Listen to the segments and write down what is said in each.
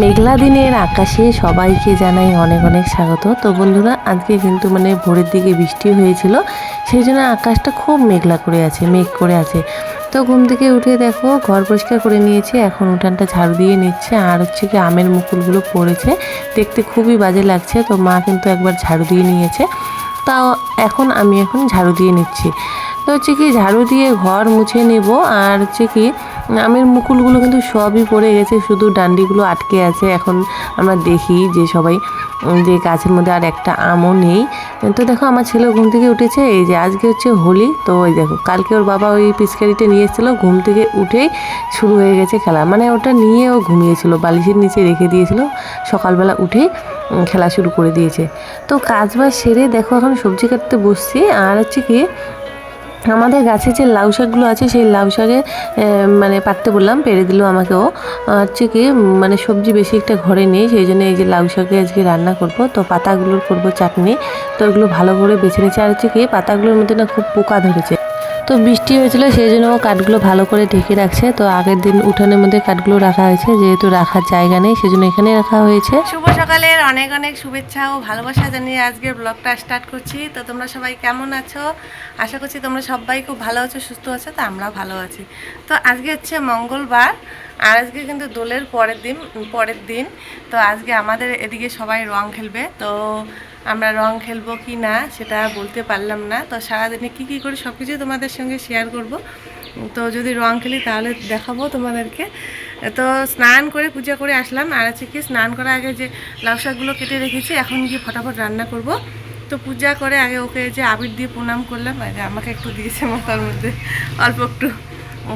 মেঘলা দিনের আকাশে সবাইকে জানাই অনেক অনেক স্বাগত। তো বন্ধুরা, আজকে কিন্তু মানে ভোরের দিকে বৃষ্টি হয়েছিল, সেই জন্য আকাশটা খুব মেঘলা করে আছে, মেঘ করে আছে। তো ঘুম থেকে উঠে দেখো, ঘর পরিষ্কার করে নিয়েছে, এখন উঠানটা ঝাড়ু দিয়ে নিচ্ছে, আর হচ্ছে কি আমের মুকুলগুলো পড়েছে, দেখতে খুবই বাজে লাগছে, তো মা কিন্তু একবার ঝাড়ু দিয়ে নিয়েছে। তাও এখন, আমি এখন ঝাড়ু দিয়ে নিচ্ছি। তো হচ্ছে কি ঝাড়ু দিয়ে ঘর মুছে নেব। আর হচ্ছে কি আমের মুকুলগুলো কিন্তু সবই পড়ে গেছে শুধু ডান্ডিগুলো আটকে আছে। এখন আমরা দেখি যে সবাই যে গাছের মধ্যে আর একটা আমও নেই। তো দেখো আমার ছেলে ঘুম থেকে উঠেছে এই যে আজকে হচ্ছে হোলি তো ওই দেখো কালকে ওর বাবা ওই পিচকারিটা নিয়ে এসেছিল ঘুম থেকে উঠেই শুরু হয়ে গেছে খেলা। মানে ওটা নিয়ে ও ঘুমিয়েছিল বালিশের নিচে রেখে দিয়েছিল সকালবেলা উম, খেলা শুরু করে দিয়েছে। তো কাজ বাজ সেরে দেখো এখন সবজি কাটতে বসছি আর হচ্ছে কি আমাদের গাছে যে লাউ শাকগুলো আছে, সেই লাউ শাকে মানে পাততে বললাম, পেরে দিল আমাকেও। হচ্ছে কি মানে সবজি বেশি একটা ঘরে নেই, সেই জন্য এই যে লাউ শাকে আজকে রান্না করব। তো পাতাগুলোর করব চাটনি, তো এগুলো ভালো করে বেছে নিয়েছে। আর হচ্ছে কি, পাতাগুলোর মধ্যে না খুব পোকা ধরেছে। তো বৃষ্টি হয়েছিল, সেই জন্য কাঠগুলো ভালো করে ঢেকে রাখছে। তো আগের দিন উঠানের মধ্যে কাঠগুলো রাখা হয়েছে, যেহেতু রাখার জায়গা নেই, সেজন্য এখানে রাখা হয়েছে। শুভ সকালের অনেক অনেক শুভেচ্ছা ও ভালোবাসা জানিয়ে আজকের ব্লগটা স্টার্ট করছি। তো তোমরা সবাই কেমন আছো? আশা করছি তোমরা সবাই খুব ভালো আছো, সুস্থ আছো, তো আমরাও ভালো আছি। তো আজকে হচ্ছে মঙ্গলবার, আর আজকে কিন্তু দোলের পরের দিন পরের দিন। তো আজকে আমাদের এদিকে সবাই রং খেলবে। তো আমরা রং খেলব কি না সেটা বলতে পারলাম না। তো সারাদিনে কী কী করি সব কিছু তোমাদের সঙ্গে শেয়ার করব। তো যদি রং খেলি তাহলে দেখাবো তোমাদেরকে। তো স্নান করে পূজা করে আসলাম। আর আছে কি, স্নান করার আগে যে লাউ শাকগুলো কেটে রেখেছি, এখন গিয়ে ফটাফট রান্না করব। তো পূজা করে আগে ওকে যে আবির দিয়ে প্রণাম করলাম আগে আমাকে একটু দিয়েছে মাথার মধ্যে, অল্প একটু।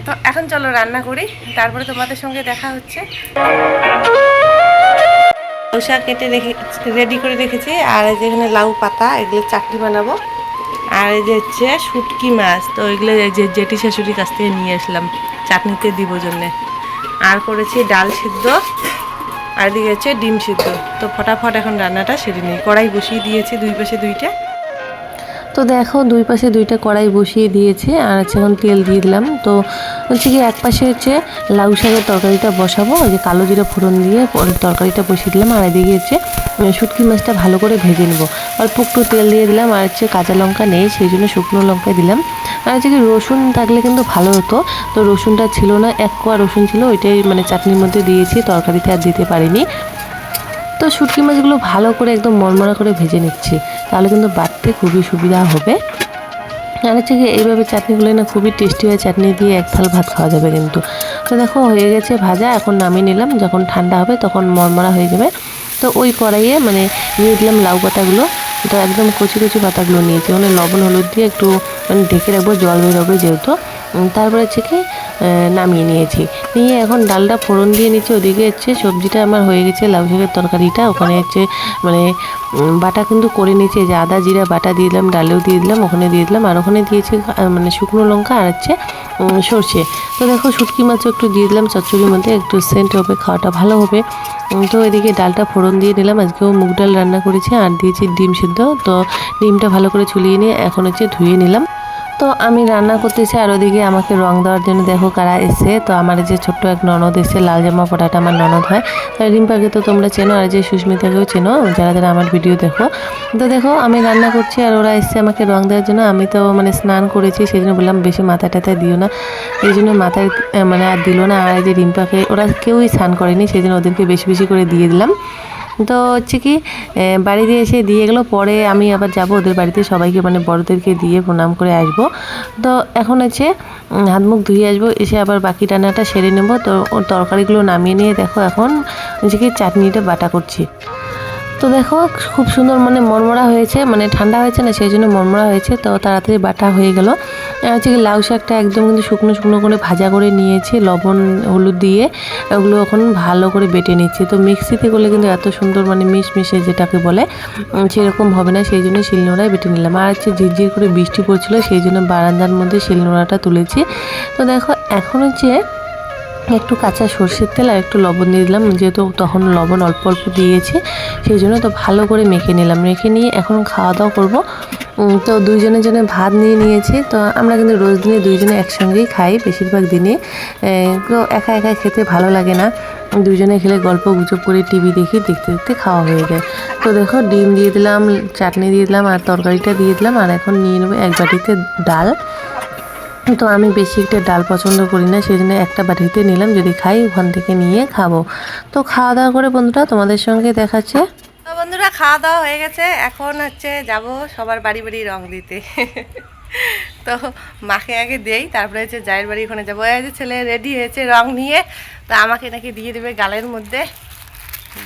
তো এখন চলো রান্না করি, তারপরে তোমাদের সঙ্গে দেখা হচ্ছে। লাউ শাক কেটে রেখে রেডি করে রেখেছি। আর এই যে এখানে লাউ পাতা, এগুলো চাটনি বানাবো। আর এই যে হচ্ছে শুটকি মাছ, তো এগুলো যে জেঠি শাশুড়ির কাছ থেকে নিয়ে আসলাম। চাটনিতে দিব জন্যে। আর করেছি ডাল সিদ্ধ, আর এদিকে হচ্ছে ডিম সিদ্ধ। তো ফটাফট এখন রান্নাটা সেরে নিই। কড়াই বসিয়ে দিয়েছি দুই পাশে দুইটা। তো দেখো দুই পাশে দুইটা কড়াই বসিয়ে দিয়েছে, আর হচ্ছে এখন তেল দিয়ে দিলাম। তো হচ্ছে কি, এক পাশে হচ্ছে লাউ শাকের তরকারিটা বসাবো ওই যে কালো জিরা ফোড়ন দিয়ে তরকারিটা বসিয়ে দিলাম, আর এদিকে হচ্ছে শুটকি মাছটা ভালো করে ভেজে নেব। অল্প একটু তেল দিয়ে দিলাম, আর হচ্ছে কাঁচা লঙ্কা নেই, সেই জন্য শুকনো লঙ্কা দিলাম। আর হচ্ছে কি, রসুন থাকলে কিন্তু ভালো হতো, তো রসুনটা ছিল না, এক কোয়া রসুন ছিল, ওইটাই মানে চাটনির মধ্যে দিয়েছি, তরকারিতে আর দিতে পারিনি। তো শুটকি মাছগুলো ভালো করে একদম মরমরা করে ভেজে নিচ্ছি। তাহলে কিন্তু বাটতে খুবই সুবিধা হবে। আর হচ্ছে কি এইভাবে চাটনিগুলো না খুবই টেস্টি হয়, চাটনি দিয়ে এক থাল ভাত খাওয়া যাবে কিন্তু। তো দেখো, হয়ে গেছে ভাজা, এখন নামিয়ে নিলাম। যখন ঠান্ডা হবে তখন মরমরা হয়ে যাবে। তো ওই কড়াইয়ে মানে নিয়ে দিলাম লাউ পাতাগুলো। তো একদম কচি কচি পাতাগুলো নিয়েছি। মানে লবণ, হলুদ দিয়ে একটু মানে ঢেকে রাখব, জল বেরোবে যেহেতু। তারপরে হচ্ছে কি নামিয়ে নিয়েছি। নিয়ে এখন ডালটা ফোড়ন দিয়ে নিচ্ছে, ওদিকে হচ্ছে সবজিটা আমার হয়ে গেছে, লাউ শাকের তরকারিটা। ওখানে হচ্ছে মানে বাটা কিন্তু করে নিয়েছি যে আদা, জিরা, বাটা দিয়ে দিলাম, ডালেও দিয়ে দিলাম, ওখানে দিয়ে দিলাম, আর ওখানে দিয়েছি মানে শুকনো লঙ্কা আর হচ্ছে সর্ষে। তো দেখো শুটকি মাছও একটু দিয়ে দিলাম, চচ্চড়ির মধ্যে, একটু সেন্ট হবে, খাওয়াটা ভালো হবে। তো এদিকে ডালটা ফোড়ন দিয়ে নিলাম, আজকেও মুগ ডাল রান্না করেছি, আর দিয়েছি ডিম সিদ্ধ, তো ডিমটা ভালো করে ছুলিয়ে নিয়ে এখন হচ্ছে ধুয়ে নিলাম। তো আমি রান্না করতেছি আর ওদিকে আমাকে রং দেওয়ার জন্য দেখো কারা এসে তো আমার যে ছোট্ট এক ননদ এসে লাল জামা পরাটা আমার ননদ হয়। রিম্পাকে তো তোমরা চেনো আর যে সুস্মিতাকেও চেনো, যারা যারা আমার ভিডিও দেখো। তো দেখো আমি রান্না করছি আর ওরা এসছে আমাকে রং দেওয়ার জন্য। আমি তো মানে স্নান করেছি সেই জন্য বললাম বেশি মাথা টাথা দিও না। এই জন্য মাথায় মানে আর দিল না। আর এই যে রিম্পাকে, ওরা কেউই স্নান করেনি সেই জন্য ওদেরকে বেশি বেশি করে দিয়ে দিলাম। তো হচ্ছে কি বাড়িতে এসে দিয়ে গেলো, পরে আমি আবার যাব ওদের বাড়িতে, সবাইকে মানে বড়দেরকে দিয়ে প্রণাম করে আসব। তো এখন হচ্ছে হাত মুখ ধুয়ে আসব, এসে আবার বাকি রান্নাটা সেরে নেব। তো তরকারিগুলো নামিয়ে নিয়ে দেখো এখন, হচ্ছে কি চাটনিটা বাটা করছি। তো দেখো, খুব সুন্দর মানে মরমরা হয়েছে মানে ঠান্ডা হয়েছে না, সেই জন্য মরমরা হয়েছে, তো তাড়াতাড়ি বাটা হয়ে গেল। হচ্ছে কি লাউ শাকটা একদম কিন্তু শুকনো শুকনো করে ভাজা করে নিয়েছি, লবণ, হলুদ দিয়ে, ওগুলো এখন ভালো করে বেটে নিচ্ছি। তো মিক্সিতে করলে কিন্তু এত সুন্দর মানে মিশমিশে যেটাকে বলে সেরকম হবে না, সেই জন্য শিলনোড়ায় বেটে নিলাম। আর হচ্ছে ঝিরঝির করে বৃষ্টি পড়ছিল, সেই জন্য বারান্দার মধ্যে শিলনোড়াটা তুলেছি। তো দেখো, এখন হচ্ছে একটু কাঁচা সর্ষের তেল আর একটু লবণ দিয়ে দিলাম। যেহেতু তখন লবণ অল্প অল্প দিয়েছে, সেই জন্য তো ভালো করে মেখে নিলাম। মেখে নিয়ে এখন খাওয়া দাওয়া করব। তো দুইজনের জন্য ভাত নিয়ে নিয়েছি। তো আমরা কিন্তু রোজ দিনে দুইজনে একসঙ্গেই খাই বেশিরভাগ দিনে। তো একা একা খেতে ভালো লাগে না। দুজনে খেলে গল্প গুজব করে টিভি দেখি, দেখতে দেখতে খাওয়া হয়ে যায়। তো দেখো, ডিম দিয়ে দিলাম, চাটনি দিয়ে দিলাম আর তরকারিটা দিয়ে দিলাম। আর এখন নিয়ে নেব এক বাটিতে ডাল। তো আমি বেশি একটা ডাল পছন্দ করি না সেই জন্য একটা বাটিতে নিলাম, যদি খাই ওখান থেকে নিয়ে খাব। তো খাওয়া দাওয়া করে বন্ধুরা তোমাদের সঙ্গে দেখাচ্ছে। তো বন্ধুরা, খাওয়া দাওয়া হয়ে গেছে। এখন হচ্ছে যাব সবার বাড়ি বাড়ি রং দিতে। তো মাকে আগে দেই, তারপরে হচ্ছে জায়ের বাড়ি ওখানে যাব। এই যে ছেলে রেডি হয়েছে রং নিয়ে, তো আমাকে নাকি দিয়ে দেবে গালের মধ্যে।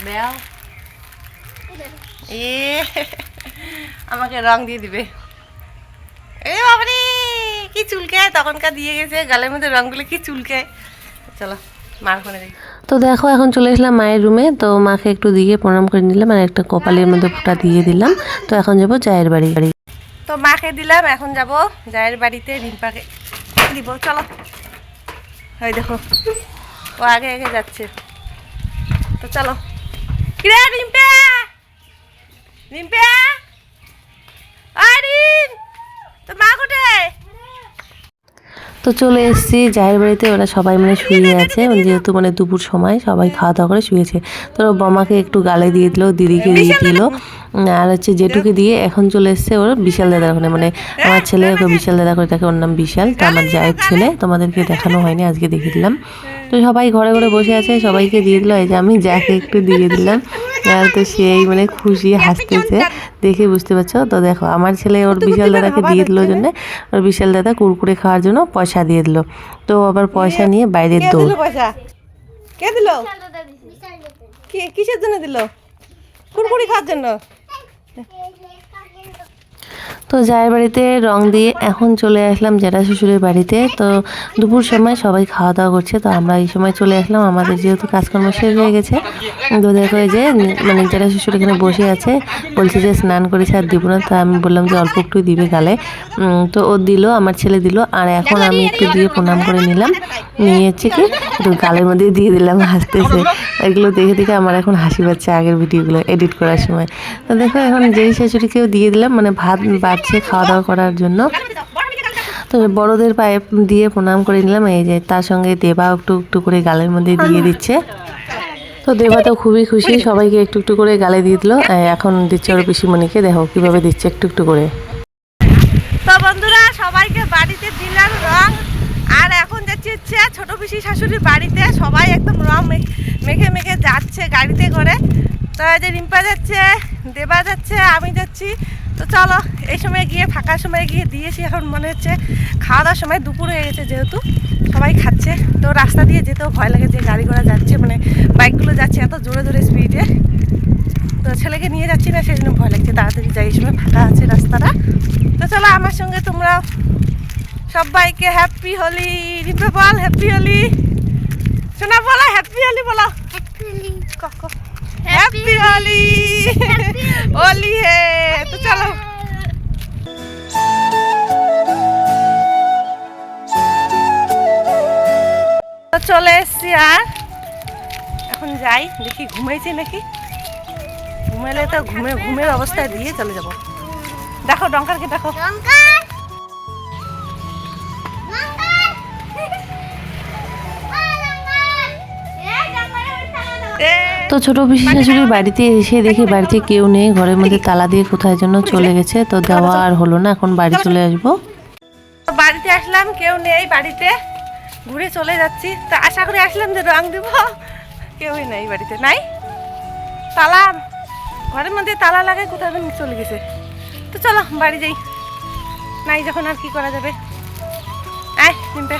দেও এ, আমাকে রং দিয়ে দিবে। এ বাবারে! কি চুলকে তখনকার দিয়ে গেছে গালের মধ্যে রংগুলো কি চুলকে চলো মার তো দেখো এখন চলে এসলাম মায়ের রুমে তো মাকে একটু দিয়ে প্রণাম করে নিলাম আর একটা কপালের মধ্যে ফোঁটা দিয়ে দিলাম। তো এখন যাব জায়ের বাড়ি। বাড়ি তো মাকে দিলাম এখন যাব জায়ের বাড়িতে রিম্পাকে দিব। চলো। ওই দেখো ও আগে আগে যাচ্ছে। তো চলো। কিরে রিম্পা? রিম্পা? আরে তো মা কোথায়? তো চলে এসেছি জায়ের বাড়িতে ওরা সবাই মানে শুয়ে আছে। মানে যেহেতু মানে দুপুর সময় সবাই খাওয়া দাওয়া করে শুয়েছে। তো বমাকে একটু গালে দিয়ে দিল দিদিকে দিয়ে দিল। আর হচ্ছে জেঠুকে দিয়ে এখন চলে এসছে ওর বিশাল দাদার ওখানে। মানে আমার ছেলে ওকে বিশাল দাদা করে থাকে ওর নাম বিশাল। তো আমার জায়ের ছেলে তোমাদেরকে দেখানো হয়নি আজকে দেখে দিলাম। তো সবাই ঘরে ঘরে বসে আছে সবাইকে দিয়ে দিল এই যে আমি যাকে একটু দিয়ে দিলাম। আর তো সেই মানে খুশি হাসতেছে দেখে বুঝতে পারছ? তো দেখো আমার ছেলে ওর বিশাল দাদাকে দিয়ে দিল জন্য। ওর বিশাল দাদা কুরকুরে খাওয়ার জন্য পয়সা দিয়ে দিল। তো আবার পয়সা নিয়ে বাইরের দৌড় পয়সা? কে দিল? কিসের জন্য দিল? কুরকুরি খাওয়ার জন্য? তো জায়ের বাড়িতে রং দিয়ে এখন চলে আসলাম জেঠা শ্বশুরের বাড়িতে। তো দুপুর সময় সবাই খাওয়া দাওয়া করছে, তো আমরা এই সময় চলে আসলাম। আমাদের যেহেতু কাজকর্ম শেষ হয়ে গেছে, তো দেখো যে মানে জেঠা শ্বশুর এখানে বসে আছে, বলছে যে স্নান করেছে আর দিব না, তো আমি বললাম যে অল্প একটু দিবে গালে। তো ও দিল, আমার ছেলে দিল, আর এখন আমি একটু দিয়ে প্রণাম করে নিলাম। নিয়ে হচ্ছে কি একটু গালের মধ্যে দিয়ে দিলাম হাসতেছে। এগুলো দেখে দেখে আমার এখন হাসি পাচ্ছে আগের ভিডিওগুলো, এডিট করার সময়। তো দেখো এখন যেই শাশুড়িকেও দিয়ে দিলাম মানে ভাত বাড়ছে খাওয়া দাওয়া করার জন্য। তো বড়দের পায়ে দিয়ে প্রণাম করে নিলাম, এই যে তার সঙ্গে দেবা একটু একটু করে গালের মধ্যে দিয়ে দিচ্ছে। তো দেবা তো খুবই খুশি, সবাইকে একটু একটু করে গালে দিয়ে দিল। এখন দিচ্ছে ওর পিসিমণিকে, দেখো কীভাবে দিচ্ছে একটু একটু করে। তো বন্ধুরা, সবাইকে বাড়িতে দিলাম রং। আর এখন যাচ্ছি হচ্ছে ছোট পিসি শাশুড়ির বাড়িতে সবাই একদম রং মেখে মেখে যাচ্ছে গাড়িতে করে। তো এই যে রিম্পা যাচ্ছে, দেবা যাচ্ছে, আমি যাচ্ছি। তো চলো এই সময় গিয়ে ফাঁকা সময় গিয়ে দিয়েছি। এখন মনে হচ্ছে খাওয়া দাওয়ার সময় দুপুর হয়ে গেছে যেহেতু সবাই খাচ্ছে। তো রাস্তা দিয়ে যেতেও ভয় লাগে যে গাড়ি ঘোড়া যাচ্ছে মানে বাইকগুলো যাচ্ছে এত জোরে জোরে স্পিডে তো ছেলেকে নিয়ে যাচ্ছি না সেই জন্য ভয় লাগছে। তাড়াতাড়ি যাই এই সময় ফাঁকা আছে রাস্তাটা। তো চলো আমার সঙ্গে তোমরা সবাইকে হ্যাপি হোলি রিপে বল হ্যাপি হোলি শোনা বলো হ্যাপি হোলি বলো। হ্যাপি হোলি হোলি হে তো চলো চলে এসছি আর এখন যাই দেখি ঘুমাইছে নাকি? ঘুমাইলে তো ঘুমে ঘুমের অবস্থায় দিয়ে চলে যাব। দেখো ডঙ্কারকে দেখো। এ, তো ছোট পিসি শাশুড়ির বাড়িতে এসে দেখি বাড়িতে কেউ নেই ঘরের মধ্যে তালা দিয়ে কোথায় জন্য চলে গেছে তো দেওয়া আর হলো না এখন বাড়ি চলে। আসব। বাড়িতে আসলাম কেউ নেই বাড়িতে। ঘুরে চলে যাচ্ছি। তো আশা করে আসলাম যে রং দেব। কেউই নেই বাড়িতে নাই? তালা ঘরের মধ্যে তালা লাগাই কোথায় যেন চলে গেছে। তো চলো বাড়ি যাই। নাই যখন আর কি করা যাবে? আয় নিমপে।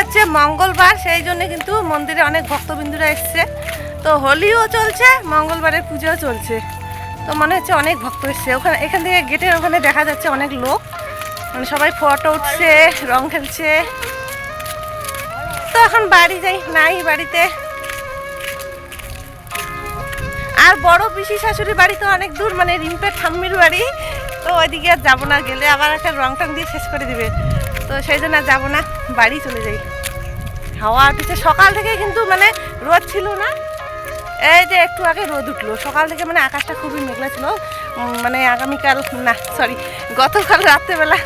হচ্ছে মঙ্গলবার, সেই জন্য কিন্তু মন্দিরে অনেক ভক্তবিন্দুরা এসছে। তো হোলিও চলছে, মঙ্গলবারের পুজোও চলছে। তো মনে হচ্ছে অনেক ভক্ত এসছে। ওখানে এখান থেকে গেটের ওখানে দেখা যাচ্ছে অনেক লোক। মানে সবাই ফটো উঠছে, রং খেলছে। তো এখন বাড়ি যাই, নাই বাড়িতে। আর বড় পিসি শাশুড়ির বাড়ি তো অনেক দূর মানে রিম্পের ঠাম্মির বাড়ি। তো ওইদিকে আর যাব না, গেলে আবার একটা রং টং দিয়ে শেষ করে দিবে। তো সেই জন্য আর যাব না। বাড়ি চলে যাই। হাওয়া পিছে সকাল থেকে কিন্তু মানে রোদ ছিল না। এই যে একটু আগে রোদ উঠল। সকাল থেকে মানে আকাশটা খুবই মেঘলা ছিল। মানে আগামীকাল, না সরি গতকাল রাত্রেবেলা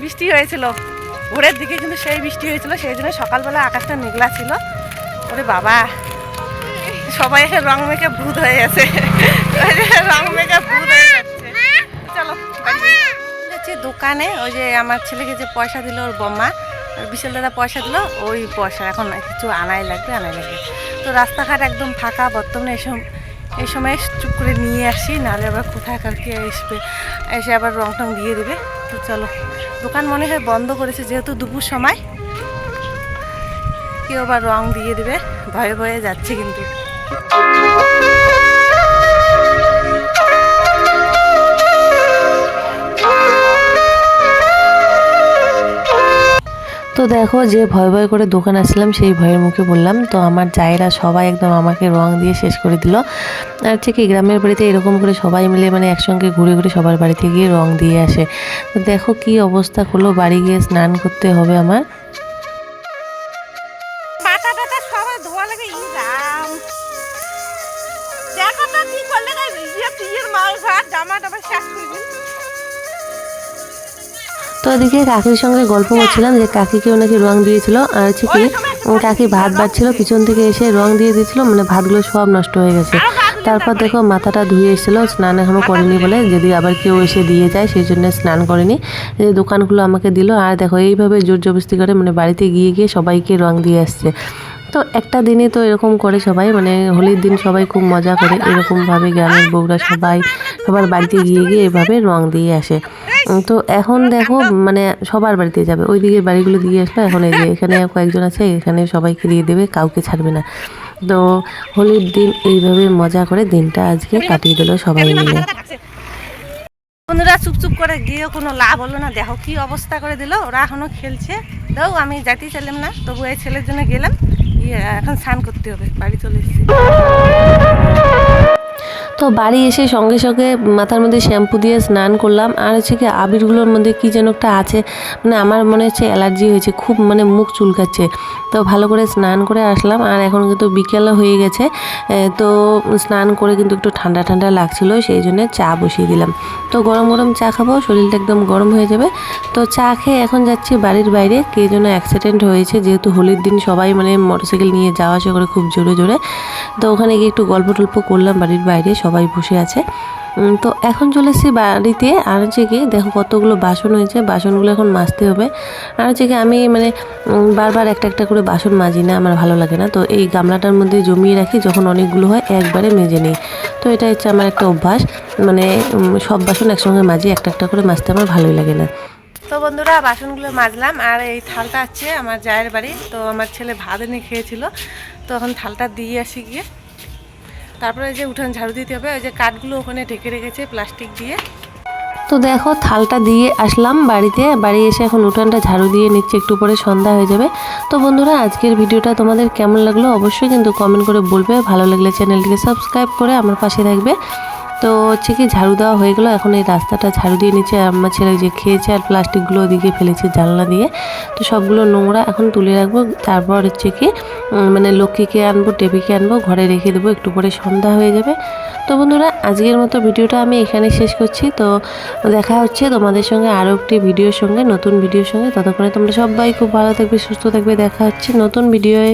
বৃষ্টি হয়েছিল। ভোরের দিকে কিন্তু সেই বৃষ্টি হয়েছিল। সেই জন্য সকালবেলা আকাশটা মেঘলা ছিল। ওরে বাবা, সবাই এসে রং মেখে ভূত হয়ে গেছে। রং মেখে ভূত হয়ে যাচ্ছে। চলো দোকানে ওই যে আমার ছেলেকে যে পয়সা দিল ওর বম্মা বিশাল দাদা পয়সা দিল, ওই পয়সা এখন কিছু আনাই লাগবে আনাই লাগবে। তো রাস্তাঘাট একদম ফাঁকা, বর্তমানে এসব এই সময় চুপ করে নিয়ে আসি, নাহলে আবার কোথায় কার কি আসবে এসে আবার রং টং দিয়ে দেবে। তো চলো, দোকান মনে হয় বন্ধ করেছে, যেহেতু দুপুর সময়, কেউ আবার রং দিয়ে দেবে, ভয়ে ভয়ে যাচ্ছে কিন্তু। তো দেখো যে ভয় ভয় করে দোকান আসলাম সেই ভয়ের মুখে বললাম, তো আমার জায়েরা সবাই একদম আমাকে রং দিয়ে শেষ করে দিল। আর ঠিক এই গ্রামের বাড়িতে এরকম করে সবাই মিলে মানে একসঙ্গে ঘুরে ঘুরে সবার বাড়িতে গিয়ে রং দিয়ে আসে। তো দেখো কি অবস্থা হলো বাড়ি গিয়ে স্নান করতে হবে আমার। তো এদিকে কাকির সঙ্গে গল্প করছিলাম যে কাকিকে ওনাকে রং দিয়েছিল আর হচ্ছে কি কাকি ভাত বাড়ছিল পিছন থেকে এসে রং দিয়ে দিয়েছিল মানে ভাতগুলো সব নষ্ট হয়ে গেছে। তারপর দেখো মাথাটা ধুয়ে এসেছিল স্নান এখনও করেনি বলে যদি আবার কেউ এসে দিয়ে যায় সেই জন্য স্নান করেনি। যে দোকানগুলো আমাকে দিল আর দেখো এইভাবে জোর জবস্তি করে মানে বাড়িতে গিয়ে গিয়ে সবাইকে রং দিয়ে আসছে। তো একটা দিনে তো এরকম করে সবাই মানে হোলির দিন সবাই খুব মজা করে এরকমভাবে গ্রামের বউরা সবাই সবার বাড়িতে গিয়ে গিয়ে এভাবে রং দিয়ে আসে। তো এখন দেখো মানে সবার বাড়িতে যাবে। ওই দিকের বাড়িগুলো দিয়ে আসলো এখন এই যে এখানে কয়েকজন আছে এখানে সবাইকে দিয়ে দেবে কাউকে ছাড়বে না। তো হোলির দিন এইভাবে মজা করে দিনটা আজকে কাটিয়ে দিল সবাই মিলে। বন্ধুরা চুপ চুপ করে গিয়েও কোনো লাভ হলো না। দেখো কি অবস্থা করে দিল। ওরা এখনও খেলছে। দাও আমি যাইতেই চাইলাম না। তবু এই ছেলের জন্য গেলাম। এখন স্নান করতে হবে। বাড়ি চলে এসেছি। তো বাড়ি এসে সঙ্গে সঙ্গে মাথার মধ্যে শ্যাম্পু দিয়ে স্নান করলাম। আর হচ্ছে কি আবিরগুলোর মধ্যে কী যেন একটা আছে মানে আমার মনে হচ্ছে অ্যালার্জি হয়েছে, খুব মানে মুখ চুলকাচ্ছে। তো ভালো করে স্নান করে আসলাম, আর এখন কিন্তু বিকেলও হয়ে গেছে। তো স্নান করে কিন্তু একটু ঠান্ডা ঠান্ডা লাগছিল, সেই জন্য চা বসিয়ে দিলাম। তো গরম গরম চা খাব, শরীরটা একদম গরম হয়ে যাবে। তো চা খেয়ে এখন যাচ্ছি বাড়ির বাইরে, কে যেন অ্যাক্সিডেন্ট হয়েছে, যেহেতু হোলির দিন সবাই মানে মোটরসাইকেল নিয়ে যাওয়া আসা করে খুব জোরে জোরে। তো ওখানে গিয়ে একটু গল্প টল্প করলাম বাড়ির বাইরে সবাই বসে আছে। তো এখন চলে এসেছি বাড়িতে। আর হচ্ছে কি দেখো কতগুলো বাসন হয়েছে। বাসনগুলো এখন মাজতে হবে। আর হচ্ছে কি আমি মানে বারবার একটা একটা করে বাসন মাজি না, আমার ভালো লাগে না। তো এই গামলাটার মধ্যে জমিয়ে রাখি, যখন অনেকগুলো হয় একবারে মেজে নিই। তো এটা হচ্ছে আমার একটা অভ্যাস। মানে সব বাসন একসঙ্গে মাজি, একটা একটা করে মাজতে আমার ভালোই লাগে না। তো বন্ধুরা, বাসনগুলো মাজলাম। আর এই থালটা আছে আমার জায়ের বাড়ি তো আমার ছেলে ভাত এনে খেয়েছিল। তো এখন থালটা দিয়ে আসি গিয়ে। তারপরে যে উঠান ঝাড়ু দিতে হবে, ওই যে কাঠগুলো ওখানে ঢেকে রেখেছে প্লাস্টিক দিয়ে। তো দেখো, থালটা দিয়ে আসলাম বাড়িতে, বাড়ি এসে এখন উঠানটা ঝাড়ু দিয়ে নিচ্ছে, একটু পরে সন্ধ্যা হয়ে যাবে। তো বন্ধুরা, আজকের ভিডিওটা তোমাদের কেমন লাগল অবশ্যই কিন্তু কমেন্ট করে বলবে। ভালো লাগলে চ্যানেলটিকে সাবস্ক্রাইব করে আমার পাশে থাকবে। তো হচ্ছে কি ঝাড়ু দেওয়া হয়ে গেলো। এখন এই রাস্তাটা ঝাড়ু দিয়ে নিচ্ছে আমার ছেলে যে খেয়েছে আর প্লাস্টিকগুলো ওদিকে ফেলেছে জানলা দিয়ে। তো সবগুলো নোংরা এখন তুলে রাখব। তারপর হচ্ছে কি মানে লক্ষ্মীকে আনব টেবিকে আনব, ঘরে রেখে দেবো, একটু পরে সন্ধ্যা হয়ে যাবে। তো বন্ধুরা, আজকের মতো ভিডিওটা আমি এখানে শেষ করছি। তো দেখা হচ্ছে তোমাদের সঙ্গে আরও একটি ভিডিওর সঙ্গে, নতুন ভিডিওর সঙ্গে। ততক্ষণে তোমরা সবাই খুব ভালো থাকবে, সুস্থ থাকবে। দেখা হচ্ছে নতুন ভিডিওয়ে।